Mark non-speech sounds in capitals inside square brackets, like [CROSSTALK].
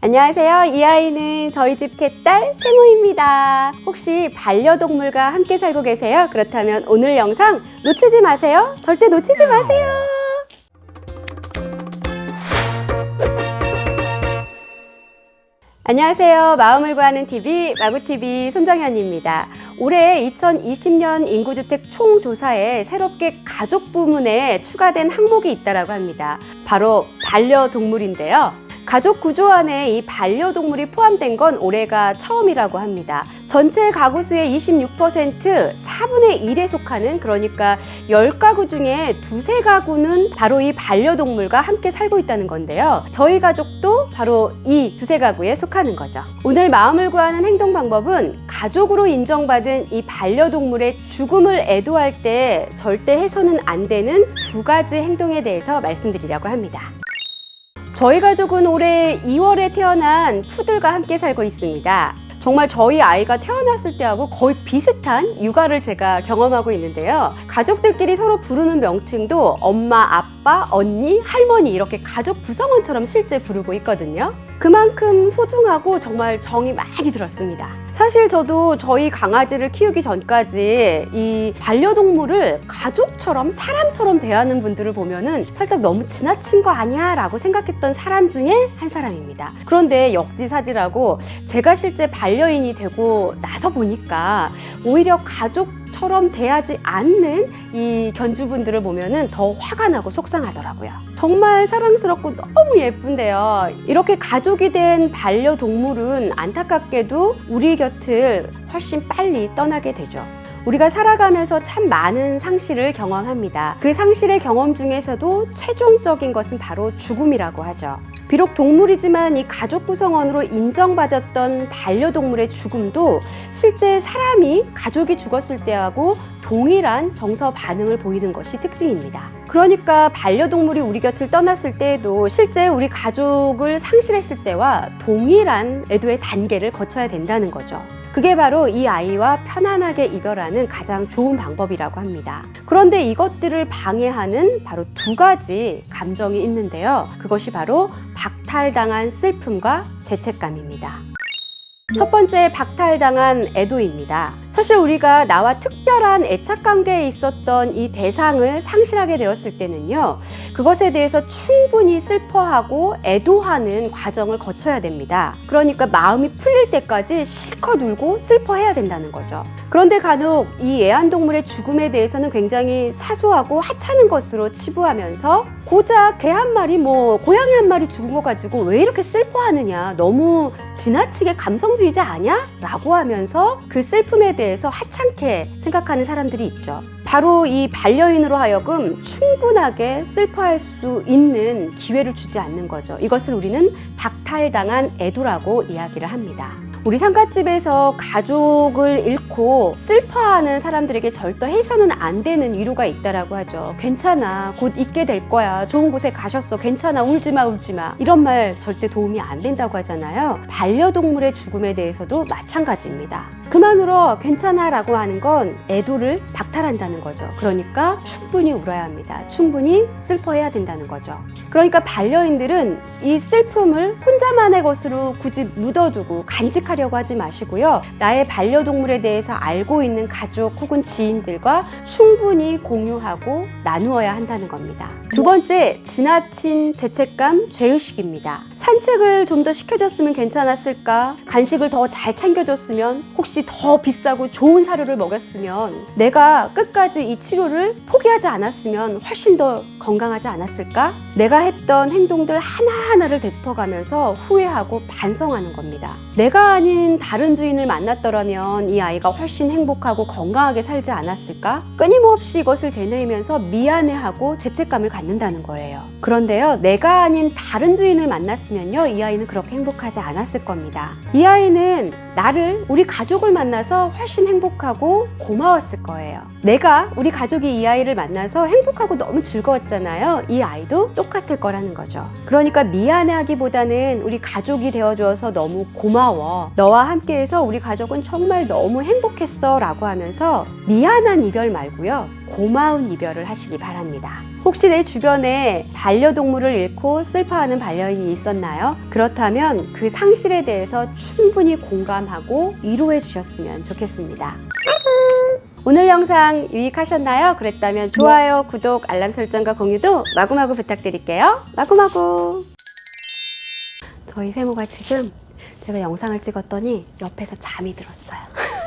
안녕하세요. 이 아이는 저희 집 개딸 세모입니다. 혹시 반려동물과 함께 살고 계세요? 그렇다면 오늘 영상 놓치지 마세요. 절대 놓치지 마세요. 안녕하세요. 마음을 구하는 TV 마구TV 손정현입니다. 올해 2020년 인구주택 총조사에 새롭게 가족 부문에 추가된 항목이 있다고 합니다. 바로 반려동물인데요. 가족 구조 안에 이 반려동물이 포함된 건 올해가 처음이라고 합니다. 전체 가구 수의 26% 4분의 1에 속하는 그러니까 10가구 중에 두세 가구는 바로 이 반려동물과 함께 살고 있다는 건데요. 저희 가족도 바로 이 두세 가구에 속하는 거죠. 오늘 마음을 구하는 행동 방법은 가족으로 인정받은 이 반려동물의 죽음을 애도할 때 절대 해서는 안 되는 두 가지 행동에 대해서 말씀드리려고 합니다. 저희 가족은 올해 2월에 태어난 푸들과 함께 살고 있습니다. 정말 저희 아이가 태어났을 때하고 거의 비슷한 육아를 제가 경험하고 있는데요. 가족들끼리 서로 부르는 명칭도 엄마, 아빠, 언니, 할머니 이렇게 가족 구성원처럼 실제 부르고 있거든요. 그만큼 소중하고 정말 정이 많이 들었습니다. 사실 저도 저희 강아지를 키우기 전까지 이 반려동물을 가족처럼 사람처럼 대하는 분들을 보면은 살짝 너무 지나친 거 아니야? 라고 생각했던 사람 중에 한 사람입니다. 그런데 역지사지라고 제가 실제 반려인이 되고 나서 보니까 오히려 가족 처럼 대하지 않는 이 견주분들을 보면은 더 화가 나고 속상하더라고요. 정말 사랑스럽고 너무 예쁜데요. 이렇게 가족이 된 반려동물은 안타깝게도 우리 곁을 훨씬 빨리 떠나게 되죠. 우리가 살아가면서 참 많은 상실을 경험합니다. 그 상실의 경험 중에서도 최종적인 것은 바로 죽음이라고 하죠. 비록 동물이지만 이 가족 구성원으로 인정받았던 반려동물의 죽음도 실제 사람이 가족이 죽었을 때하고 동일한 정서 반응을 보이는 것이 특징입니다. 그러니까 반려동물이 우리 곁을 떠났을 때에도 실제 우리 가족을 상실했을 때와 동일한 애도의 단계를 거쳐야 된다는 거죠. 그게 바로 이 아이와 편안하게 이별하는 가장 좋은 방법이라고 합니다. 그런데 이것들을 방해하는 바로 두 가지 감정이 있는데요. 그것이 바로 박탈당한 슬픔과 죄책감입니다. 첫 번째 박탈당한 애도입니다. 사실 우리가 나와 특별한 애착 관계에 있었던 이 대상을 상실하게 되었을 때는요, 그것에 대해서 충분히 슬퍼하고 애도하는 과정을 거쳐야 됩니다. 그러니까 마음이 풀릴 때까지 실컷 울고 슬퍼해야 된다는 거죠. 그런데 간혹 이 애완동물의 죽음에 대해서는 굉장히 사소하고 하찮은 것으로 치부하면서 고작 개 한 마리, 뭐 고양이 한 마리 죽은 거 가지고 왜 이렇게 슬퍼하느냐, 너무 지나치게 감성주의자 아니야? 라고 하면서 그 슬픔에 대해 서 하찮게 생각하는 사람들이 있죠. 바로 이 반려인으로 하여금 충분하게 슬퍼할 수 있는 기회를 주지 않는 거죠. 이것을 우리는 박탈당한 애도라고 이야기를 합니다. 우리 상가집에서 가족을 잃고 슬퍼하는 사람들에게 절대 해서는 안 되는 위로가 있다라고 하죠. 괜찮아. 곧 있게 될 거야. 좋은 곳에 가셨어. 괜찮아. 울지 마, 울지 마. 이런 말 절대 도움이 안 된다고 하잖아요. 반려동물의 죽음에 대해서도 마찬가지입니다. 그만 울어. 괜찮아. 라고 하는 건 애도를 박탈한다는 거죠. 그러니까 충분히 울어야 합니다. 충분히 슬퍼해야 된다는 거죠. 그러니까 반려인들은 이 슬픔을 혼자만의 것으로 굳이 묻어두고 간직 하려고 하지 마시고요. 나의 반려동물에 대해서 알고 있는 가족 혹은 지인들과 충분히 공유하고 나누어야 한다는 겁니다. 두 번째, 지나친 죄책감, 죄의식입니다. 산책을 좀 더 시켜줬으면 괜찮았을까? 간식을 더 잘 챙겨줬으면? 혹시 더 비싸고 좋은 사료를 먹였으면? 내가 끝까지 이 치료를 포기하지 않았으면 훨씬 더 건강하지 않았을까? 내가 했던 행동들 하나하나를 되짚어가면서 후회하고 반성하는 겁니다. 내가 아닌 다른 주인을 만났더라면 이 아이가 훨씬 행복하고 건강하게 살지 않았을까? 끊임없이 이것을 되뇌이면서 미안해하고 죄책감을 갖는다는 거예요. 그런데요, 내가 아닌 다른 주인을 만났으면 요, 이 아이는 그렇게 행복하지 않았을 겁니다. 이 아이는 나를, 우리 가족을 만나서 훨씬 행복하고 고마웠을 거예요. 내가, 우리 가족이 이 아이를 만나서 행복하고 너무 즐거웠잖아요. 이 아이도 똑같을 거라는 거죠. 그러니까 미안해 하기보다는 우리 가족이 되어주어서 너무 고마워. 너와 함께해서 우리 가족은 정말 너무 행복했어. 라고 하면서 미안한 이별 말고요. 고마운 이별을 하시기 바랍니다. 혹시 내 주변에 반려동물을 잃고 슬퍼하는 반려인이 있었나요? 그렇다면 그 상실에 대해서 충분히 공감하고 위로해 주셨으면 좋겠습니다. 오늘 영상 유익하셨나요? 그랬다면 좋아요, 구독, 알람 설정과 공유도 마구마구 부탁드릴게요. 마구마구. 저희 세모가 지금 제가 영상을 찍었더니 옆에서 잠이 들었어요. [LAUGHS]